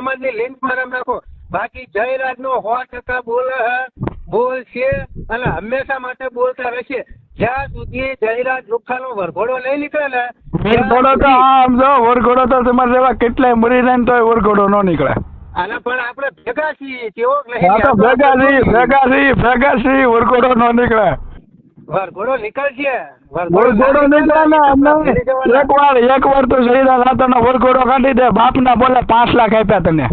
સમાજની લિંક મારા નાખો બાકી જયરાજ નો સો ટકા બોલ બોલશે અને હંમેશા માટે બોલતા રહેશે. જ્યાં સુધી જયરાજ લુખાનો વરઘોડો નહીં નીકળે ને વરઘોડો તો આમ જો વરઘોડો તો તમારે જેવા કેટલાય મરી રહે તો તોય વરઘોડો ન નીકળે. અને પણ આપણે ભેગા છીએ તેવો જ નહીં. હા તો ભેગા છીએ ભેગા છીએ ભેગા છીએ વરઘોડો ન નીકળે. વરઘોડો નીકળશે. વરઘોડો નીકળે ને અમને એક વાર એક વાર તો શહીદા રાતોનો વરઘોડો કાઢી દે બાપના બોલે પાંચ લાખ આપ્યા તને.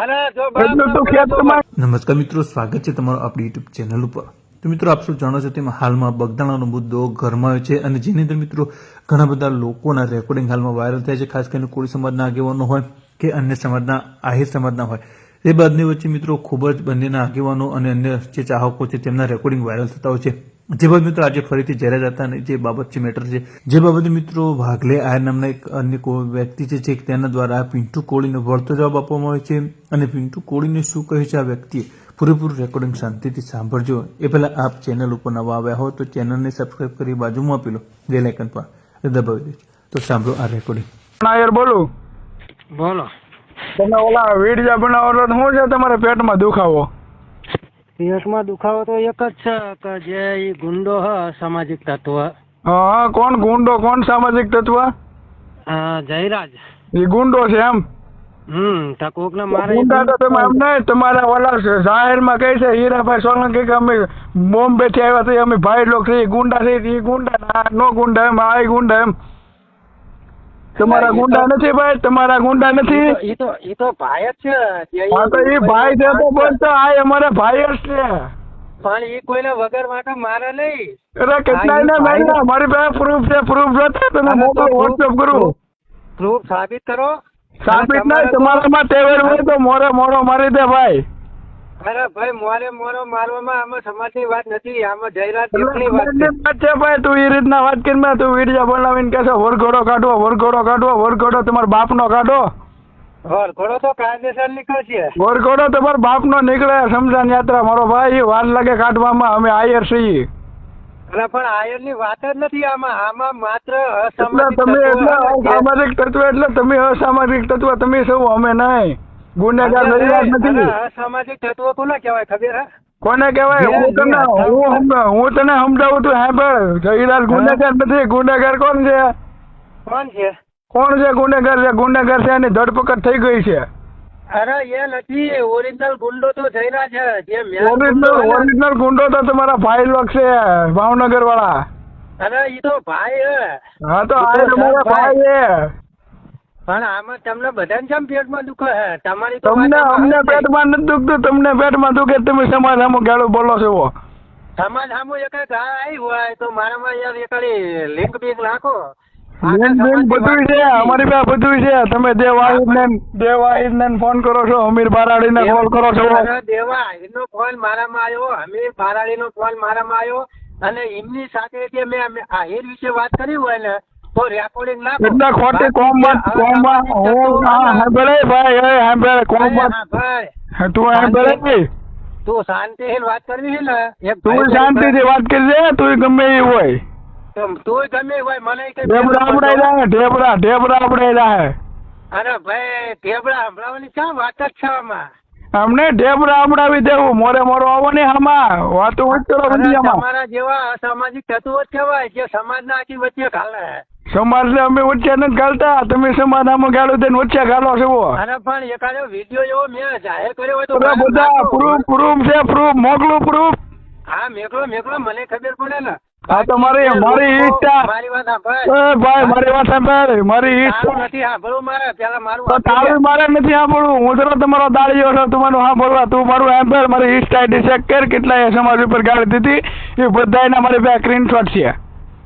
અને જો એટલું તું ખેતરમાં નમસ્કાર મિત્રો સ્વાગત છે તમારું આપણી યુટ્યુબ ચેનલ ઉપર. તો મિત્રો આપ શું જાણો છો તેમાં હાલમાં બગદાણાનો મુદ્દો ગરમાયો છે અને જેની અંદર મિત્રો ઘણા બધા લોકોના રેકોર્ડિંગ હાલમાં વાયરલ થયા છે ખાસ કરીને કોળી સમાજના આગેવાનો હોય કે અન્ય સમાજના આહિર સમાજના હોય. એ બાદની વચ્ચે મિત્રો ખૂબ જ બંનેના આગેવાનો અને અન્ય જે ચાહકો છે તેમના રેકોર્ડિંગ વાયરલ થતા હોય છે. જે બાબત મિત્રો આજે ફરીથી જાહેરાત જતા અને જે બાબત છે મેટર છે જે બાબતે મિત્રો ભાગલે આયર નામના એક અન્ય કોઈ વ્યક્તિ છે જે તેના દ્વારા પિન્ટુ કોળીને વળતો જવાબ આપવામાં આવે છે અને પિન્ટુ કોળીને શું કહે છે આ વ્યક્તિએ પૂરેપૂરું રેકોર્ડિંગ શાંતિથી સાંભળજો. એ પહેલા આપ ચેનલ ઉપર નવા આવ્યા હો તો ચેનલને સબસ્ક્રાઇબ કરી બાજુમાં આપેલો બેલ આઇકન પર દબાવી દેજો. તો સાંભળો આ રેકોર્ડિંગ નાયર બોલું. બોલો. તમે ઓલા વીડિયા બનાવો તો શું છે તમારે પેટમાં દુખાવો? પેટમાં દુખાવો તો એક જ છે કે જે ઈ ગુંડો હ સામાજિક તત્વ. હા કોણ ગુંડો કોણ સામાજિક તત્વ? જયરાજ. એ ગુંડો છે એમ? હમ તો કોક ને મારે ગુંડા તો તમે એમ નહીં તમારા ઓલા જાહેરમાં કહે છે હીરાભાઈ સોલંકી કે અમે બોમ્બે થી આવ્યા તો અમે ભાઈ લોક છે ગુંડા છે ઈ ગુંડા ના નો ગુંડા એમ આ ગુંડા એમ. તમારા ગુંડા નથી ભાઈ તમારા ગુંડા નથી. એ તો એ તો ભાઈ જ છે. હા તો ભાઈ છે તો આ અમારા ભાઈ જ છે. પણ એ કોઈને વગર માટે મારે નહીં અરે કેટલા ને ભાઈ મારી પાસે પ્રૂફ છે પ્રૂફ જોતા તમે proof- વોટ્સઅપ કરું. પ્રૂફ સાબિત કરો. સાબિત નહીં તમારામાં ટેવેર હોય તો મોરે મોરો મારી દે ભાઈ. અરે ભાઈ મોરે મોરો મારવામાં આમાં સમાજની વાત નથી આમાં જયરાજ દેવની વાત છે. ભાઈ તું એ રીતના વાત કરીને તું વીડિયો બનાવીને કહેશો વરઘોડો કાઢવો વરઘોડો કાઢવો વરઘોડો તમારા બાપનો કાઢો. વરઘોડો તો કાયદેસર નીકળશે. વરઘોડો તમારા બાપનો નીકળે સમજાન યાત્રા મારો ભાઈ વાર લાગે કાઢવામાં અમે આયર છીએ. અરે પણ આયરની વાત જ નથી આમાં આમાં માત્ર અસામાજિક તમે એટલે અસામાજિક તત્વ એટલે તમે અસામાજિક તત્વ તમે સૌ અમે નહીં. ગુનેગાર વાત નથી. અરે, અસામાજિક તત્વો કોને કહેવાય ખબર હે? કોને કહેવાય? હું તને હું હું તને સમજાવું તું સાંભળ જયલાલ ગુનેગાર નથી. ગુનેગાર કોણ છે? કોણ છે? કોણ છે ગુનેગાર? છે ગુનેગાર છે એની ધરપકડ થઈ ગઈ છે. અરે એ નથી. ઓરિજિનલ ગુંડો તો જયરા છે. જે ગુંડો ઓરિજિનલ ઓરિજિનલ ગુંડો તો તમારા ભાઈ લોક છે ભાવનગર વાળા અરે ઈ તો ભાઈ હે. હા તો આ તમારા ભાઈ. ભાઈ છે પણ આમાં તમને બધાને કેમ પેટમાં દુખે હે? તમારી તો તમને અમને પેટમાં નથી દુખતું તમને પેટમાં દુખે તમે સમાજ સામો ગાળો બોલો છો સમાજ સામો એક ગા આવી હોય તો મારામાં યાર એકાડી લિંક બીક નાખો બધું છે અમારી પાસે બધું છે. તમે દેવ ને દેવ ને ફોન કરો છો અમીર બારાડી ને કોલ કરો છો. અરે નો ફોન મારામાં આવ્યો અમીર બારાડીનો ફોન મારામાં આવ્યો. અને એમની સાથે જે મેં આહિર વિશે વાત કરી હોય ને તો રેકોર્ડિંગ ખોટી કોમમાં કોમમાં હું હા સાંભળે ભાઈ એ સાંભળે કોમમાં ભાઈ, વાત ભાઈ. તું સાંભળે નહીં તું શાંતિથી વાત કરવી છે ને તું ભાઈ શાંતિથી વાત કરજે તું ગમે એ હોય. તું ગમે હોય મને કઈ ઢેબરા આપડે જાય ઢેબડા ઢેબરા આપડે જાય અરે ભાઈ ઢેબડા હમણાંની ક્યાં વાત જ છે આમાં? અમને ઢેબરા અમડાવી દેવું મોરે મોરો આવો ને આમાં. વાતો ઉચ્ચ કરો વિડીયામાં તમારા જેવા અસામાજિક તત્વો જ કહેવાય જે સમાજના આખી વચ્ચે ખાલે. સમાજ ને અમે વચ્ચે નથી ગાળતા. તમે સમાજ આમાં ગાળો દઈને ઉચ્ચે ગાલો છો. અરે પણ એકાદો વીડિયો એવો મેં જાહેર કર્યો હોય તો બધા. પ્રૂફ પ્રૂફ છે પ્રૂફ મોકલું પ્રૂફ હા મેકલો મેકલો મને ખબર પડે ને. હા તો મારી મારી ઈચ્છા મારી વાત સાંભળ. ભાઈ મારી વાત સાંભળ. મારી ઈચ્છા નથી નથી સાંભળવું મારે. પેલા મારું તો તારું મારે નથી સાંભળવું. હું તો તમારો દાળીઓ છો તમારું સાંભળવા. તું મારું સાંભળ. મારી ઈચ્છા ડિસેક ચેક કર કેટલા એ સમાજ ઉપર ગાળી દીધી. એ બધાયના મારી પાસે સ્ક્રીનશોટ છે.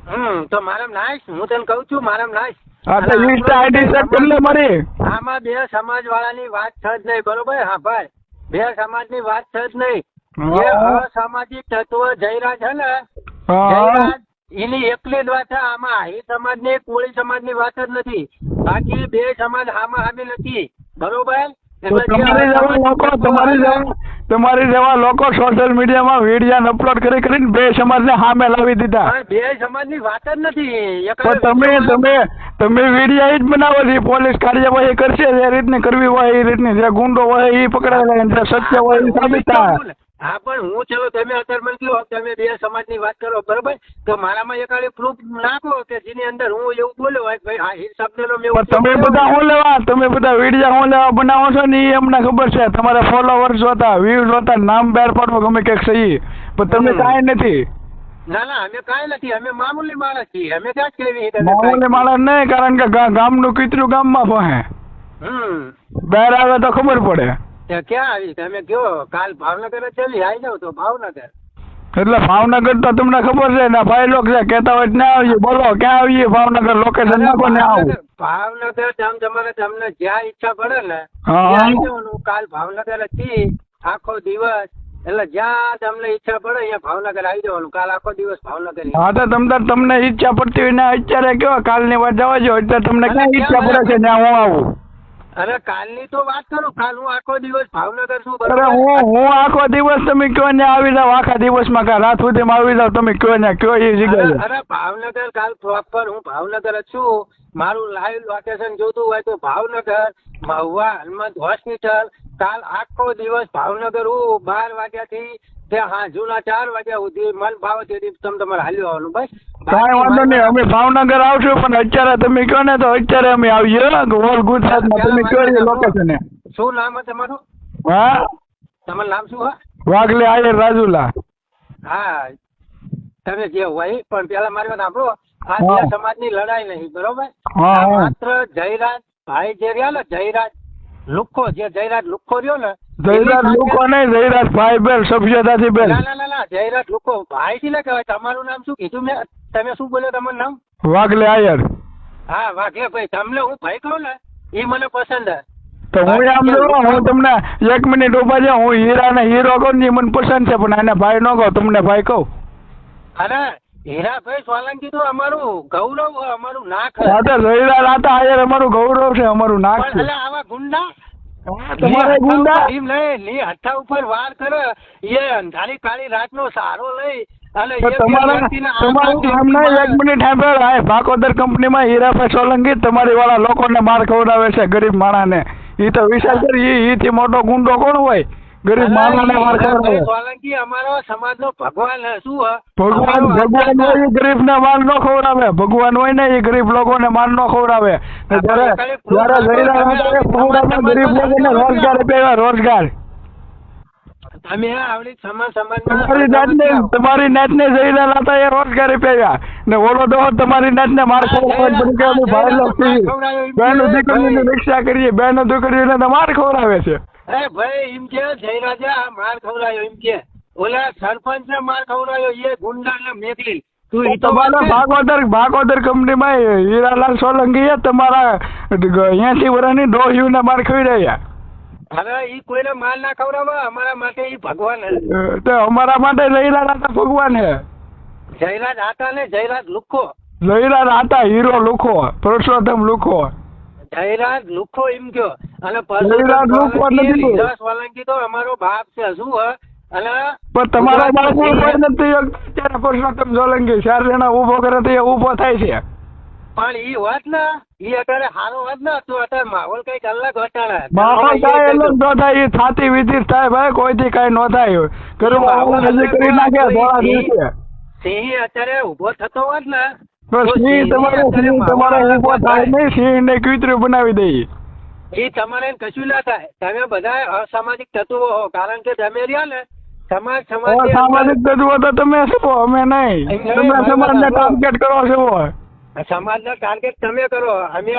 હમ તો મારામ નાઈશ હું તને કહું છું મારામ નાઈશ હા તો ઇન્સ્ટા આઈડી ચેક કરી મારી આમાં બે સમાજ વાળાની વાત છે જ નહીં બરોબર? હા ભાઈ બે સમાજની વાત છે જ નહીં. જે અસામાજિક તત્વો જયરા છે ને? જયરાજ એની એકલી જ વાત છે આમાં આહિર સમાજની કોળી સમાજની વાત જ નથી. બાકી બે સમાજ હામાં હામી નથી. બરોબર? તમારી તમારી છે તમારી જેવા લોકો સોશિયલ મીડિયામાં વીડિયો અપલોડ કરી કરીને બે સમાજને સામે લાવી દીધા. બે સમાજની વાત જ નથી. પણ તમે તમે તમે વીડિયો જ બનાવો છો પોલીસ કાર્યવાહી કરશે જે રીતની કરવી હોય એ રીતની જે ગુંડો હોય એ પકડાય જે સત્ય હોય એ સાબિત થાય. હા પણ હું ચલો તમે અત્યારે મને કહો તમે બે સમાજની વાત કરો બરોબર? તો મારામાં એકાડી પ્રૂફ નાખો કે જેની અંદર હું એવું બોલ્યો હોય ભાઈ આ એ શબ્દનો મેં તમે બધા હું લેવા તમે બધા વીડિયો હું લેવા બનાવો છો ને એ અમને ખબર છે. તમારા ફોલોવર્સ જોતા વ્યૂઝ જોતા નામ બહાર પાડવો ગમે કંઈક સહી પણ તમને. કાંઈ નથી. ના ના અમે કાંઈ નથી. અમે મામૂલી માણસ છીએ. અમે ક્યાં કેવી મામૂલી માણસ નહીં કારણ કે ગામનું કીતરું ગામમાં પહોંચે હમ. બહાર આવે તો ખબર પડે. ક્યાં આવી તમે કયો કાલ ભાવનગર જ ચલી આવી જાવ તો ભાવનગર. એટલે ભાવનગર તો તમને ખબર છે ને ભાઈ લોકો છે કહેતા હોય ના આવીએ બોલો ક્યાં આવીએ? ભાવનગર લોકેશન નાખો ને આવું. ભાવનગર આમ તમારે તમને જ્યાં ઈચ્છા પડે ને જવાનું કાલ ભાવનગરથી આખો દિવસ. એટલે જ્યાં તમને ઈચ્છા પડે અહીંયા ભાવનગર આવી જવાનું. કાલ આખો દિવસ ભાવનગર. હા તો તમને તમને ઈચ્છા પડતી હોય ને અત્યારે કેવો કાલની વાત જવા જો અત્યારે તમને ક્યાં ઈચ્છા પડે છે ત્યાં હું આવું. અરે કાલની તો વાત કરું કાલ હું આખો દિવસ ભાવનગર છું અરે હું હું આખો દિવસ તમે કયો ને આવી જાવ આખા દિવસમાં કાલ રાત સુધીમાં આવી જાવ તમે કયો ને કયો એ જગ્યાએ. અરે ભાવનગર કાલ પ્રોપર હું ભાવનગર જ છું. મારું લાઈવ લોકેશન જોતું હોય તો ભાવનગર મહુવા હનુમંત હોસ્પિટલ કાલ આખો દિવસ ભાવનગર હું બાર વાગ્યાથી તે હાંજુના ચાર વાગ્યા સુધી મન ભાવે તેથી તમે તમારે હાલ્યું આવવાનું બસ. કાંઈ વાંધો નહીં અમે ભાવનગર આવશું પણ અત્યારે તમે કહો ને તો અત્યારે અમે આવીએ હોલ ગુજરાતમાં તમે કયો એ લોકેશન શું નામ છે તમારું? હા? તમારું નામ શું હા? વાઘલે આયર રાજુલા. હા તમે જે હોય પણ પેલા મારી વાત સાંભળો. આ હા. બે સમાજની લડાઈ નહીં બરોબર. માત્ર જયરાજ ભાઈ જે રહ્યા ને જયરાજ લુખ્ખો જે જયરાજ લુખ્ખો રહ્યો ને જયરાજ લોકો નહીં જયરાજ ભાઈ બેન સભ્યતાથી બેન. ના ના ના જયરાજ લોકો. ભાઈ થી ના કહેવાય તમારું નામ શું? કીધું મેં તમે શું બોલ્યો તમારું નામ? વાઘલે આયર. હા વાઘલે ભાઈ તમને હું ભાઈ કહું ને એ મને પસંદ હે તો હું આમ જોઉં હું તમને એક મિનિટ ઊભા છે હું હીરા ને હીરો કહું ને મને પસંદ છે પણ આને ભાઈ ન કહો તમને ભાઈ કહું. અરે હીરાભાઈ સોલંકી તો અમારું ગૌરવ અમારું નાક હતા હા તો આતા આયર અમારું ગૌરવ છે અમારું નાક છે. આવા ગુંડા તમારે ગુંડા. એમ નહીં લી હઠ્ઠા ઉપર વાર કરે. એ અંધારી કાળી સહારો લઈ એ તમારા વાળા લોકો ને માર ખવડાવે છે ગરીબ માણાને એ તો વિચાર કરી ઈ ઈથી મોટો ગુંડો કોણ હોય? ગરીબ માણસને માણાને માર સોલંકી અમારો સમાજનો ભગવાન શું? ભગવાન ભગવાન હોય ગરીબને માર નો ખવડાવે. ભગવાન હોય ને એ ગરીબ લોકોને માર નો ખવડાવે. જ્યારે જ્યારે ખવડાવતા ગરીબ લોકોને રોજગાર આપે રોજગાર. તમારી નાતને તમારી નાતને જયરાજ હતા એ રોજગાર આપ્યા. ને ઓલો તો તમારી નાતને માર ખવડાવે. પણ કે અમે ભાઈ લોક બેનો દીકરીઓની રક્ષા કરીએ બેનો દીકરીઓને માર ખવડાવે છે. અરે ભાઈ એમ કે જયરાજા માર ખવડાયો એમ કે. ઓલા સરપંચ ને માર ખવડાયો એ ગુંડા ને મેકલી. તું ઈ તો. ભાગવદર ભાગવદર કંપનીમાં હીરાલાલ સોલંકીએ તમારા એસી વર્ષની ડોહીઓને માર ખવી હવે ઈ કોઈને માર ના ખવડાવવા? અમારા માટે ઈ ભગવાન તો અમારા માટે જયરાજ આતા ભગવાન હે. જયરાજ આતા ને જયરાજ લુખો. જયરાજ હતા હીરો લુખો પુરુષોત્તમ લુખો. જયરાજ લુખો એમ કયો. અને જયરાજ લુખો એટલે લીલા સોલંકી તો અમારો બાપ છે. શું હે અને પણ તમારા બાળકો કોઈ નથી અત્યારે પુરુષોત્તમ સોલંકી ચાર જણા ઊભો કરે તો એ ઊભો થાય છે. પણ ઈ હોત ને ઈ અત્યારે હારો હોત ને તો અત્યારે માહોલ કંઈક અલગ હટાડે માહોલ કઈ અલગ ન થાય ઈ થાતી વિધિ થાય ભાઈ કોઈથી કઈ ન થાય. કરું આવું કરી નાખે થોડા દિવસે. સિંહ અત્યારે ઊભો થતો હોત ને બનાવી દઈ એ તમારે કશું ના થાય. તમે બધા અસામાજિક તત્વો હો કારણ કે તમે રહ્યા ને સમાજ સમાજ સામાજિક તત્વો તો તમે છો અમે નહીં. તમે સમાજને ટાર્ગેટ કરો છો. સમાજ ના ટાર્ગેટ તમે કરો. અમે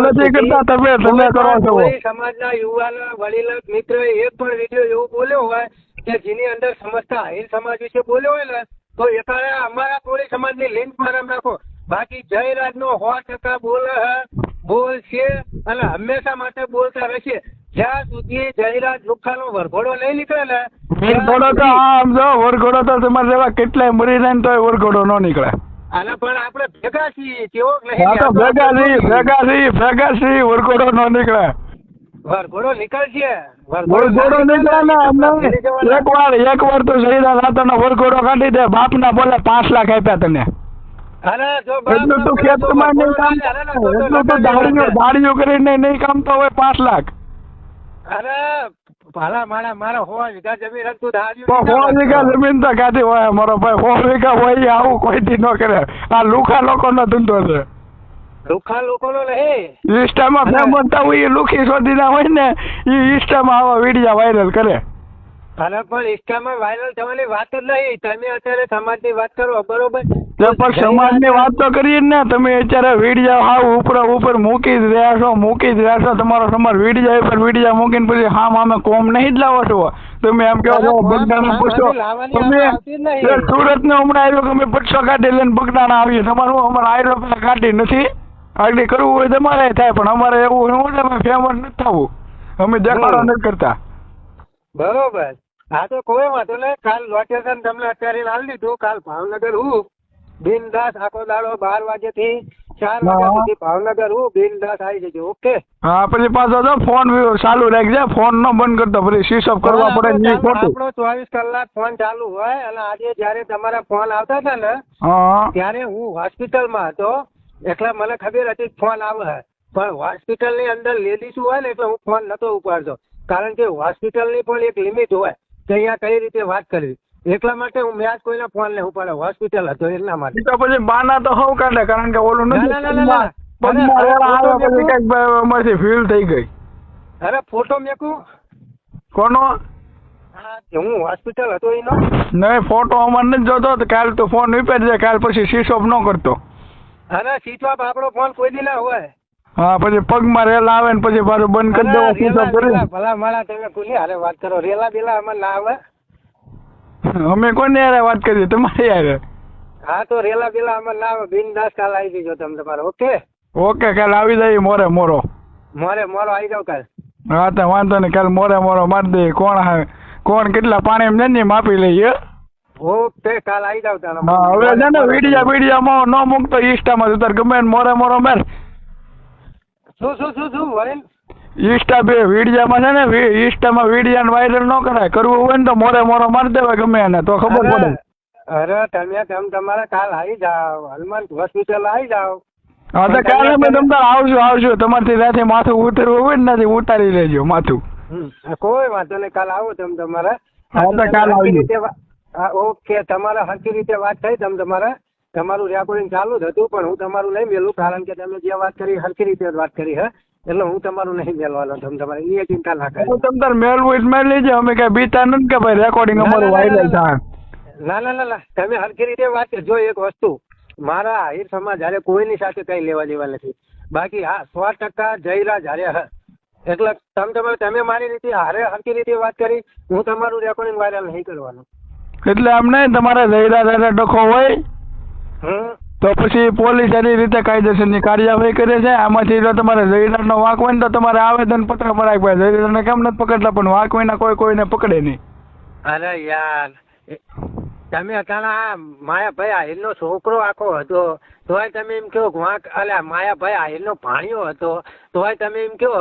નથી કરતા, તમે- તમે કરો છો. સમાજ ના યુવાન વડીલ મિત્ર એક પણ વીડિયો એવું બોલ્યો હોય કે જેની અંદર સમજતા આહિર સમાજ વિશે બોલ્યો હોય ને તો એકાળે અમારા કોળી સમાજની લિંક મારમ નાખો બાકી જયરાજ નો સો ટકા બોલે બોલ છે અને હંમેશા માટે બોલતા રહેશે. જ્યાં સુધી જયરાજ લુખ્ખાનો વરઘોડો નહીં નીકળે ને વરઘોડો તો આમ જો વરઘોડો તો તમારે જેવા કેટલાય મરી જાય તો વરઘોડો ન નીકળે. અને પણ આપણે ભેગા છીએ નહીં ભેગા છીએ ભેગા છીએ ભેગા છીએ વરઘોડો ન નીકળે. વરઘોડો નીકળશે. વરઘોડો નીકળે ને અમને એક વાર એક વાર તો જયરાજ રાતનો વરઘોડો કાઢી દે બાપના બોલે પાંચ લાખ આપ્યા તને. એટલું તું ખેતરમાં નહીં કામ અરે ના, જો, જો, એટલું તું દાડીઓ દાડીઓ કરીને નહીં કામ તો હોય પાંચ લાખ. અરે ભાલા મારા મારા હોવા વીઘા જમીન હતું તો સો વીઘા જમીન તો કાઢી હોય મારો ભાઈ. સો વીઘા હોય આવું આવું કોઈથી ન કરે. આ લુખા લોકો નો ધંધો છે. લુખા લોકોનો નહીં. ઇન્સ્ટામાં બનતા હોય એ લુખી શોધીના હોય ને એ ઇન્સ્ટામાં આવા વિડીયા વાયરલ કરે. અરે પણ ઇન્સ્ટામાં વાયરલ થવાની વાત જ નહીં. તમે અત્યારે સમાજની વાત કરો બરોબર? પણ સમાજની વાત તો કરીએ ને. તમે અત્યારે વિડીયા હાવ ઉપર ઉપર મૂકી જ રહ્યા છો મૂકી જ રહ્યા છો. તમારો સમાજ વિડીયા ઉપર વિડીયા મૂકીને પછી હા મામે કોમ નહીં જ લાવો છો. તમે એમ કહો છો બગદાણા પૂછો. તમે સુરત ને હમણાં આવ્યો અમે પચસો કાઢી લઈને બગદાણા આવીએ. તમારું અમારે આયરો કાઢી નથી. આગળ કરવું હોય તમારે થાય પણ અમારે એવું શું અમે ફેમસ નથી થવું. અમે દેખાડો. નથી કરતા. બરોબર. હા તો કોઈ વાંધો નહીં. કાલ લોકેશન તમને અત્યારે લાવી દીધું. કાલ ભાવનગર હું? બિનદાસ આખો દાડો બાર વાગ્યાથી ચાર વાગ્યા સુધી ભાવનગર હું બિનદાસ આવી જજો ઓકે? હા પછી પાછો તો ફોન ચાલુ રાખજે ફોન નો બંધ કરતો પછી સ્વિચ ઓફ કરવા પડે ને ખોટું. આપણો ચોવીસ કલાક ફોન ચાલુ હોય અને આજે જયારે તમારા ફોન આવતા હતા ને ત્યારે હું હોસ્પિટલમાં હતો એટલે મને ખબર હતી ફોન આવે. પણ હોસ્પિટલની અંદર લેડીઝ હોય ને એટલે હું ફોન નતો ઉપાડતો. કારણ કે હોસ્પિટલની પણ એક લિમિટ હોય કે અહીંયા કઈ રીતે વાત કરવી. એટલા માટે હું મેં આજ કોઈના ફોન નહીં ઉપાડે હોસ્પિટલ હતો એટલા માટે. તો પછી બાના તો હવ કાઢે કારણ કે ઓલું નથી. ના, ના, ના, ના, ના. ફીલ થઈ ગઈ. અરે ફોટો મેકું? કોનો? હું હોસ્પિટલ હતો એનો. નહીં ફોટો અમાર નથી જોતો. તો કાલ તો ફોન વિપેરજે કાલ પછી સ્વિચ ઓફ ન કરતો. અરે સ્વિચ આપણો ફોન કોઈ દી ના હોય. હા પછી પગમાં રેલા આવે ને પછી પાછું બંધ કરી દેવો ઓફ ભલા માળા તમે કોની હારે વાત કરો રેલા બેલા અમારે ના આવે. અમે કોને યાર વાત કરીએ? તમારે યાર. હા તો રેલા બેલા અમે ના બિનદાસ કાલ આવી જજો તમે તમારે ઓકે? ઓકે કાલ આવી જાય મોરે મોરો. મોરે મોરો આવી જાવ કાલ. હા તો વાંધો નહીં કાલ મોરે મોરો મારી દે. કોણ હા- કોણ કેટલા પાણી એમ ને માપી લઈએ ઓકે કાલ આવી જાવ તારે. હા હવે છે ને વીડિયા વિડીયામાં ન મૂકતો ઇન્સ્ટામાં તો તાર ગમે મોરે મોરો મેર. શું શું શું શું વરીન? ઇન્સ્ટા બે વિડિયામાં છે ને ઇન્સ્ટામાં વિડિયા વાયરલ ન કરાય. કરવું હોય ને તો મોરે મોરો મારી દેવાય ગમે એને તો ખબર પડે. અરે તમે તેમ તમારે કાલ આવી જાવ હનુમાન હોસ્પિટલ આવી જાવ હા તો કાલે અમે તમ આવજો આવશું તમારથી ત્યાંથી માથું ઉતરવું હોય ને નથી ઉતારી લેજો માથું. કોઈ વાંધો નહીં કાલ આવો તમે તમારે. હા, તો કાલ આવજો. ઓકે તમારે હરખી રીતે વાત થઈ તમે તમારે. તમારું રેકોર્ડિંગ ચાલુ જ હતું પણ હું તમારું નહીં મેલું કારણ કે તમે જે વાત કરી હરખી રીતે વાત કરી હે. એટલે હું તમારું નહીં મેળવાનો તમે તમારે એ ચિંતા ના કરી. તમ તાર મેળવું એટલે મેળ લેજે અમે કઈ બીતા નથી કે ભાઈ રેકોર્ડિંગ અમારું વાયરલ થાય. ના ના ના ના. તમે હરખી રીતે વાત જો એક વસ્તુ. મારા આહિર સમાજ હારે કોઈની સાથે કઈ લેવા દેવા નથી. બાકી હા સો ટકા જયરાજ હારે હ. એટલે તમે તમે તમે મારી રીતે હારે હરખી રીતે વાત કરી હું તમારું રેકોર્ડિંગ વાયરલ નહીં કરવાનું. એટલે આમ નહીં તમારે જયરા દાદા ડખો હોય? હમ. તો પછી પોલીસ એની રીતે કાયદેસરની કાર્યવાહી કરે છે. આમાંથી જો તમારે જયરાનો વાંક હોય ને તો તમારે આવેદન પત્ર ભરાય ભાઈ જયરાને કેમ નથી પકડતા? પણ વાંક વિના કોઈ કોઈને પકડે નહીં. અરે યાર તમે અટાણા માયાભાઈ આહિરનો છોકરો આખો હતો. તોય તમે એમ કહો કે વાંક અલ્યા માયાભાઈ આહિરનો ભાણિયો હતો. તોય તમે એમ કહો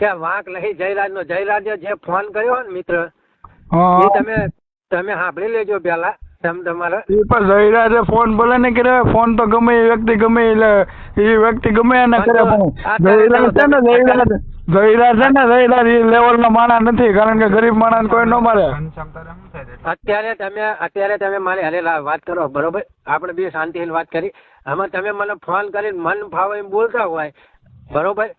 કે વાંક લઈ જયરાજનો. જયરાજે જે ફોન કર્યો ને મિત્ર એ તમે તમે સાંભળી લેજો પેલા તમે તમારે એ પણ જયરાજે ફોન ભલે ને કર્યો ફોન તો ગમે એ વ્યક્તિ ગમે એટલે એ વ્યક્તિ ગમે એને કરે પણ જયરાજ છે ને જયરાજ જયરાજ છે. ને જયરાજ એ લેવલનો માણસ નથી કારણ કે ગરીબ માણસ કોઈ ન મારે. અત્યારે તમે અત્યારે તમે મારી હારે વાત કરો બરોબર? આપણે બે શાંતિથી વાત કરી. આમાં તમે મને ફોન કરીને મન ફાવે એમ બોલતા હોય બરોબર?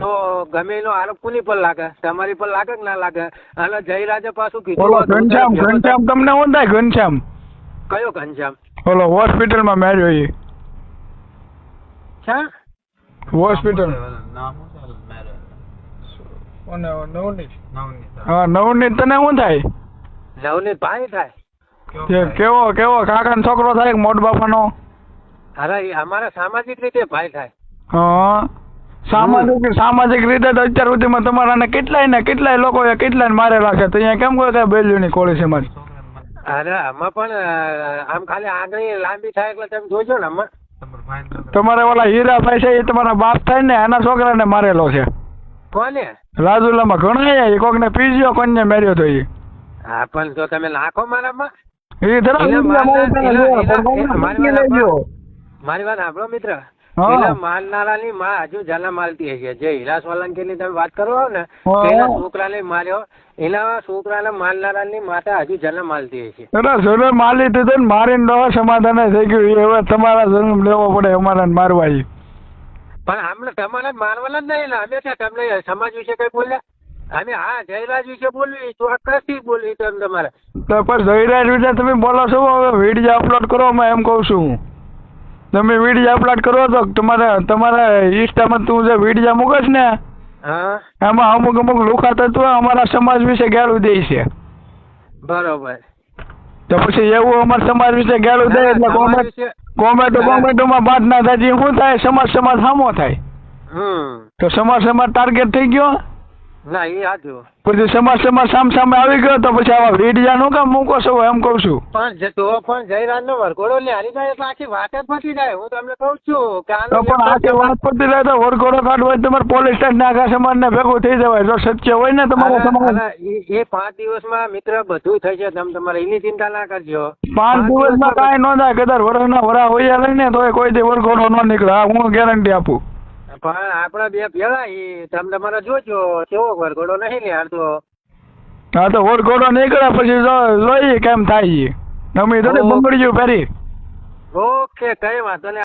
તો ગમે એનો આરોપ કોની પર લાગે? તમારી પર લાગે કે ના લાગે? અને જયરાજે પાછું કીધું ઘનશ્યામ ઘનશ્યામ તમને ઓંધાય ઘનશ્યામ. કયો ઘનશ્યામ? ઓલો હોસ્પિટલમાં મેર્યો એ છે? હોસ્પિટલ. હા નવનીત તને શું થાય? નવનીત ભાઈ થાય? કે કેવો કેવો કાકા છોકરો થાય મોટ બાપાનો? અરે અમારા સામાજિક રીતે ભાઈ થાય. હા. સામાજિક સામાજિક રીતે તો અત્યાર સુધીમાં તમારા કેટલાય ને કેટલાય લોકોએ કેટલાય મારેલા છે? તો અહીંયા કેમ કોઈ કઈ બેલ્યું નહીં કોળી સમાજ અરે આમાં પણ આમ ખાલી આંગળી લાંબી થાય એટલે તમે જોજો ને આમાં. તમારે ઓલા હીરાભાઈ છે એ તમારા બાપ થાય ને એના છોકરાને મારેલો છે. કોને? રાજુલામાં ઘણા કોક ને પીજ્યો કોને મેર્યો તો એ. હા પણ જો તમે નાખો મારામાં? એ ધરા મારી વાત સાંભળો મિત્ર. પેલા મારનારાની માં હજુ જાના માલતી હશે. જે હીરા સોલંકી ની તમે વાત કરો ને એના છોકરાને માર્યો. એના છોકરાને મારનારાની માતા હજુ જન્મ માલતી હશે. અરે સરે માલી દીધો ને મારીને દવા સમાધાન થઈ ગયું. હવે તમારા જન્મ લેવો પડે અમારા મારવા. પણ આમને તમારે મારવાના જ નહીં ને. અમે છે તમને સમાજ વિશે કઈ બોલ્યા? અમે હા જયરાજ વિશે બોલવી ચોક્કસથી બોલવી તમે તમારે. તો પણ જયરાજ વિશે તમે બોલો છો હવે વીડિયો અપલોડ કરો એમ કહું છું. તમે વીડિયો અપલોડ કરો તો તમારે તમારા ઇન્સ્ટામાં તું જે વીડિયો મૂકસ ને હા? એમાં અમુક અમુક લુખા તત્વ અમારા સમાજ વિશે ગાળું દે છે. બરોબર. તો પછી એવું અમારા સમાજ વિશે ગાળું દે એટલે કોમેન્ટ કોમેન્ટો કોમેન્ટોમાં બાદ ના થાય શું થાય? સમાજ સમાજ સામો થાય. તો સમાજ સમાજ ટાર્ગેટ થઈ ગયો? ના એ સાચું પછી સમાજ સમાજ સામ સામે આવી ગયો તો પછી આવા વિડીયા નો કામ મૂકો છો એમ કહું છું. પણ તો પણ જયરાજ નો વરઘોડો ને હારી જાય આખી વાત જ પતી જાય. હું તમને કહું છું કે તો પણ આખી વાત પતી રહે તો વરઘોડો કાઢવો હોય તમારે પોલીસ સ્ટેશન આખા સમાજ ને ભેગું થઈ જવાય. જો સત્ય હોય ને તમારે સમાજ. એ પાંચ પાંચ દિવસમાં મિત્ર બધું થઈ છે તમે તમારે એની ચિંતા ના કરજો. પાંચ દિવસમાં કાંઈ ન થાય. કદાચ વરસના વરા હોય લઈને તો કોઈ દી વરઘોડો ન નીકળે. હું ગેરંટી આપું. પણ આપણા બે ભેળા ઈ તમે તમારે જોજો કેવો વરઘોડો નહીં લે હાલ તો. હા તો વરઘોડો નીકળે પછી લઈ કેમ થાય છે? તમે તો બંગડી બંગડીયું પહેરી ઓકે કઈ વાંધો નહીં.